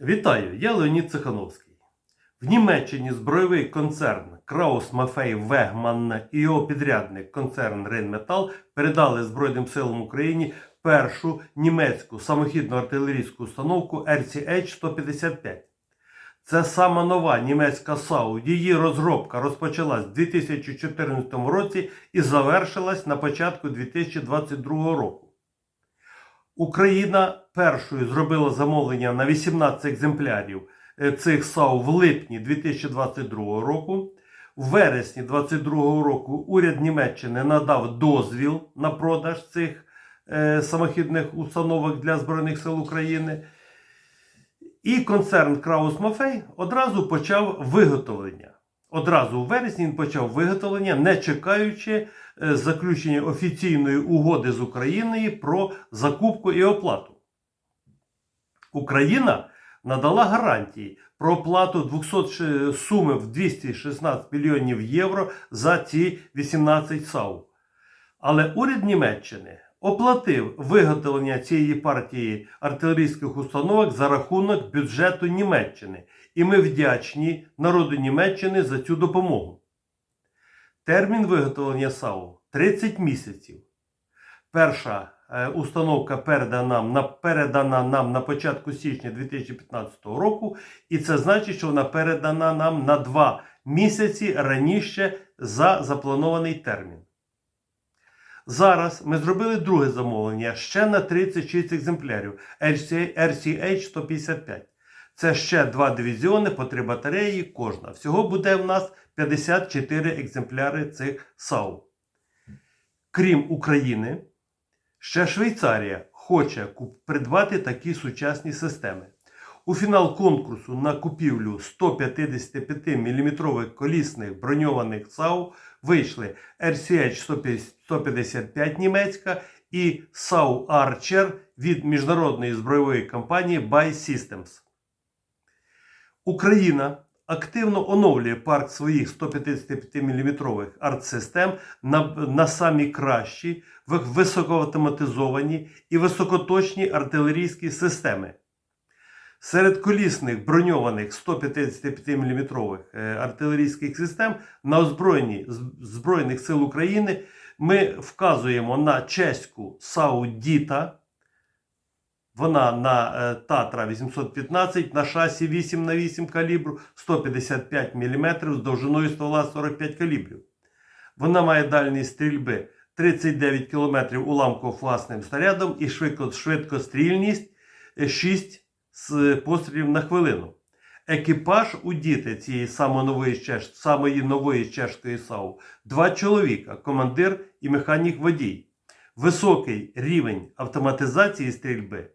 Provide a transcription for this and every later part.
Вітаю, я Леонід Цехановський. В Німеччині збройовий концерн Краус Мафей Вегман і його підрядник концерн Рейнметал передали Збройним силам України першу німецьку самохідну артилерійську установку RCH-155. Це сама нова німецька САУ. Її розробка розпочалась у 2014 році і завершилась на початку 2022 року. Україна першою зробила замовлення на 18 екземплярів е, цих САУ в липні 2022 року. В вересні 2022 року уряд Німеччини надав дозвіл на продаж цих е, самохідних установок для Збройних сил України. І концерн Краус Мафей одразу почав виготовлення. Одразу у вересні він почав виготовлення, не чекаючи заключення офіційної угоди з Україною про закупку і оплату. Україна надала гарантії про оплату 200 суми в 216 мільйонів євро за ці 18 САУ. Але уряд Німеччини оплатив виготовлення цієї партії артилерійських установок за рахунок бюджету Німеччини. І ми вдячні народу Німеччини за цю допомогу. Термін виготовлення САУ 30 місяців. Перша е, установка передана нам, на, передана нам на початку січня 2015 року, і це значить, що вона передана нам на 2 місяці раніше за запланований термін. Зараз ми зробили друге замовлення ще на 36 екземплярів RCH 155. Це ще два дивізіони по три батареї кожна. Всього буде в нас 54 екземпляри цих САУ. Крім України, ще Швейцарія хоче придбати такі сучасні системи. У фінал конкурсу на купівлю 155 мм колісних броньованих САУ вийшли RCH 155 німецька і САУ Archer від міжнародної збройової компанії Buy Systems. Україна активно оновлює парк своїх 155 мм артсистем на, на самі кращі, ви- високоавтоматизовані і високоточні артилерійські системи. Серед колісних броньованих 155 мм артилерійських систем на озброєнні Збройних сил України ми вказуємо на чеську САУ Діта. Вона на е, Татра 815 на шасі 8 на 8 калібру 155 мм з довжиною ствола 45 калібрів. Вона має дальність стрільби 39 км уламково-фугасним снарядом і швидкострільність е, 6 з пострілів на хвилину. Екіпаж у діти цієї самої самої нової чешської САУ два чоловіка, командир і механік водій. Високий рівень автоматизації стрільби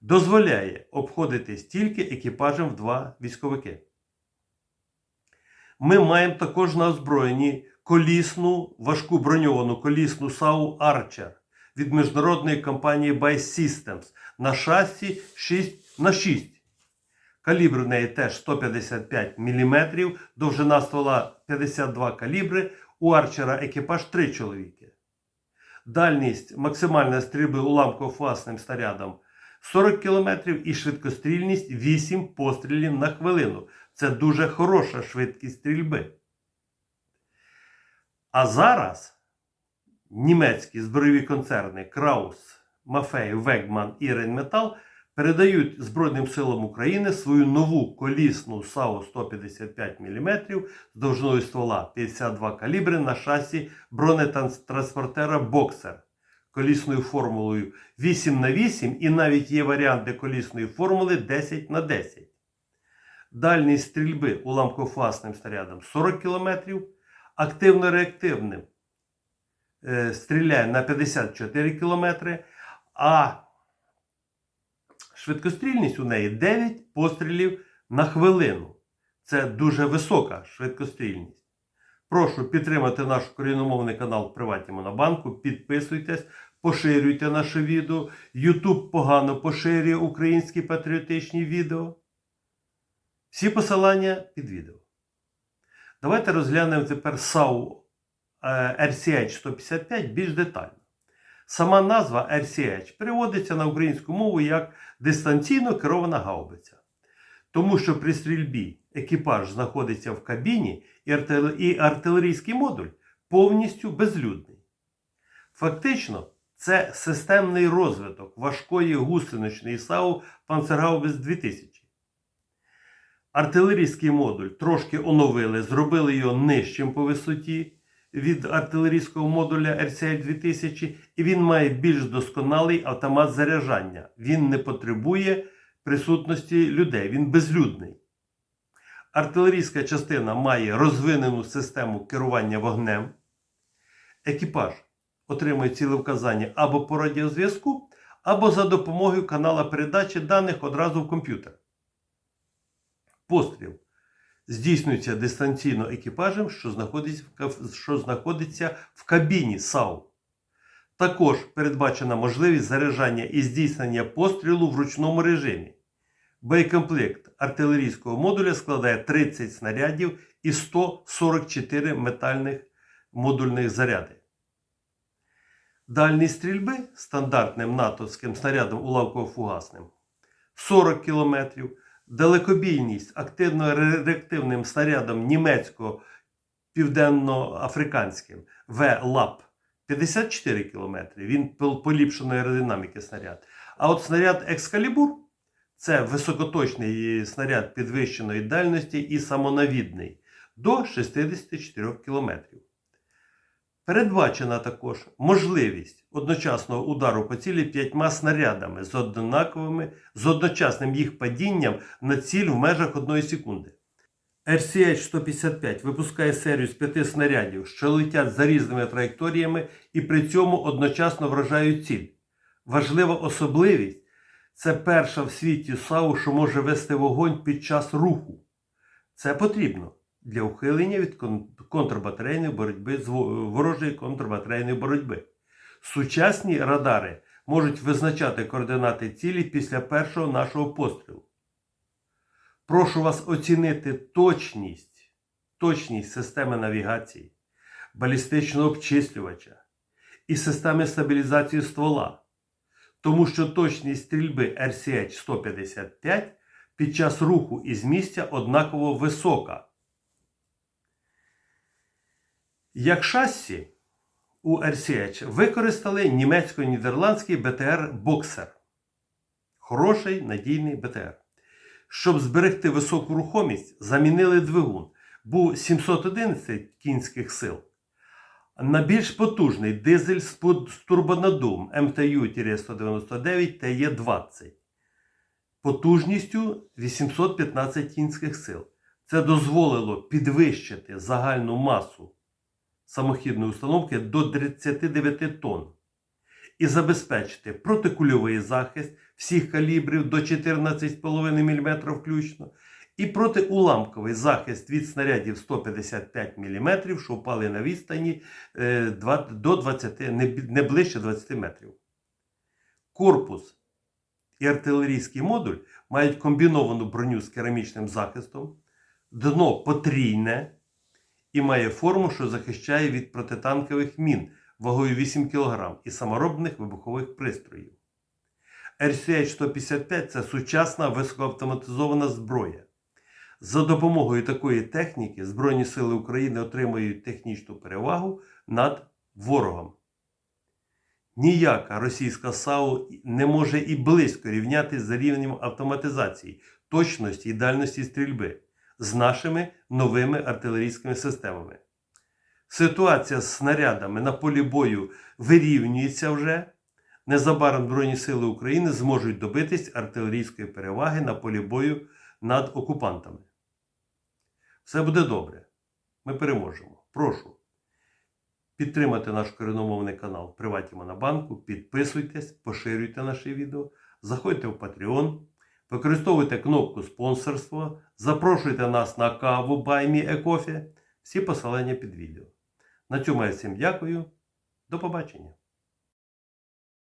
дозволяє обходитись тільки екіпажем в два військовики. Ми маємо також на озброєнні колісну, важку броньовану колісну САУ Archer від міжнародної компанії Buy Systems на шасі 6 на 6. Калібр в неї теж 155 мм, довжина ствола 52 калібри, у арчера екіпаж 3 чоловіки. Дальність максимальної стрільби уламково-фугасним снарядом 40 км і швидкострільність 8 пострілів на хвилину. Це дуже хороша швидкість стрільби. А зараз німецькі збройові концерни Краус, Мафей, Вегман і Рейнметал передають Збройним силам України свою нову колісну САУ 155 мм з довжиною ствола 52 калібри на шасі бронетранспортера Боксер колісною формулою 8 на 8 і навіть є варіанти колісної формули 10 на 10. Дальність стрільби уламкофасним снарядом 40 км, активно-реактивним е, стріляє на 54 км, а швидкострільність у неї 9 пострілів на хвилину. Це дуже висока швидкострільність. Прошу підтримати наш корінномовний канал в Приватні Монобанку. Підписуйтесь, поширюйте наше відео. YouTube погано поширює українські патріотичні відео. Всі посилання під відео. Давайте розглянемо тепер САУ е, RCH 155 більш детально. Сама назва RCH переводиться на українську мову як дистанційно керована гаубиця. Тому що при стрільбі екіпаж знаходиться в кабіні і артилерійський модуль повністю безлюдний. Фактично, це системний розвиток важкої гусеничної САУ Панцергаубіс 2000. Артилерійський модуль трошки оновили, зробили його нижчим по висоті від артилерійського модуля RCL 2000, і він має більш досконалий автомат заряджання. Він не потребує присутності людей, він безлюдний. Артилерійська частина має розвинену систему керування вогнем. Екіпаж отримує цілевказання або по радіозв'язку, або за допомогою канала передачі даних одразу в комп'ютер. Постріл здійснюється дистанційно екіпажем, що знаходиться в, кабіні САУ. Також передбачена можливість заряджання і здійснення пострілу в ручному режимі. Боєкомплект артилерійського модуля складає 30 снарядів і 144 метальних модульних заряди. Дальність стрільби стандартним натовським снарядом уламково-фугасним 40 км. Далекобійність активно-реактивним снарядом німецького південно-африканським В-ЛАП 54 км. Він поліпшеної аеродинаміки снаряд. А от снаряд Екскалібур це високоточний снаряд підвищеної дальності і самонавідний до 64 км. Передбачена також можливість одночасного удару по цілі п'ятьма снарядами з однаковими, з одночасним їх падінням на ціль в межах одної секунди. RCH-155 випускає серію з п'яти снарядів, що летять за різними траєкторіями і при цьому одночасно вражають ціль. Важлива особливість це перша в світі САУ, що може вести вогонь під час руху. Це потрібно для ухилення від контрбатарейної боротьби з ворожої контрбатарейної боротьби. Сучасні радари можуть визначати координати цілі після першого нашого пострілу. Прошу вас оцінити точність, точність системи навігації, балістичного обчислювача і системи стабілізації ствола, тому що точність стрільби RCH-155 під час руху із місця однаково висока. Як шасі у RCH використали німецько-нідерландський БТР Боксер. Хороший надійний БТР. Щоб зберегти високу рухомість, замінили двигун. Був 711 кінських сил. На більш потужний дизель з турбонаддувом МТУ-199 ТЕ-20 потужністю 815 кінських сил. Це дозволило підвищити загальну масу самохідної установки до 39 тонн і забезпечити протикульовий захист всіх калібрів до 14,5 мм включно, і протиуламковий захист від снарядів 155 мм, що впали на відстані е, до 20, не ближче 20 метрів. Корпус і артилерійський модуль мають комбіновану броню з керамічним захистом, дно потрійне і має форму, що захищає від протитанкових мін вагою 8 кг і саморобних вибухових пристроїв. RCH-155 це сучасна високоавтоматизована зброя. За допомогою такої техніки Збройні Сили України отримують технічну перевагу над ворогом. Ніяка російська САУ не може і близько рівнятися за рівнем автоматизації, точності і дальності стрільби з нашими новими артилерійськими системами. Ситуація з снарядами на полі бою вирівнюється вже. Незабаром Збройні Сили України зможуть добитись артилерійської переваги на полі бою над окупантами. Все буде добре. Ми переможемо. Прошу підтримати наш коріномовний канал Приваті Монобанку, підписуйтесь, поширюйте наші відео, заходьте в Patreon, використовуйте кнопку спонсорства, запрошуйте нас на каву a Coffee. Всі посилання під відео. На цьому я всім дякую. До побачення.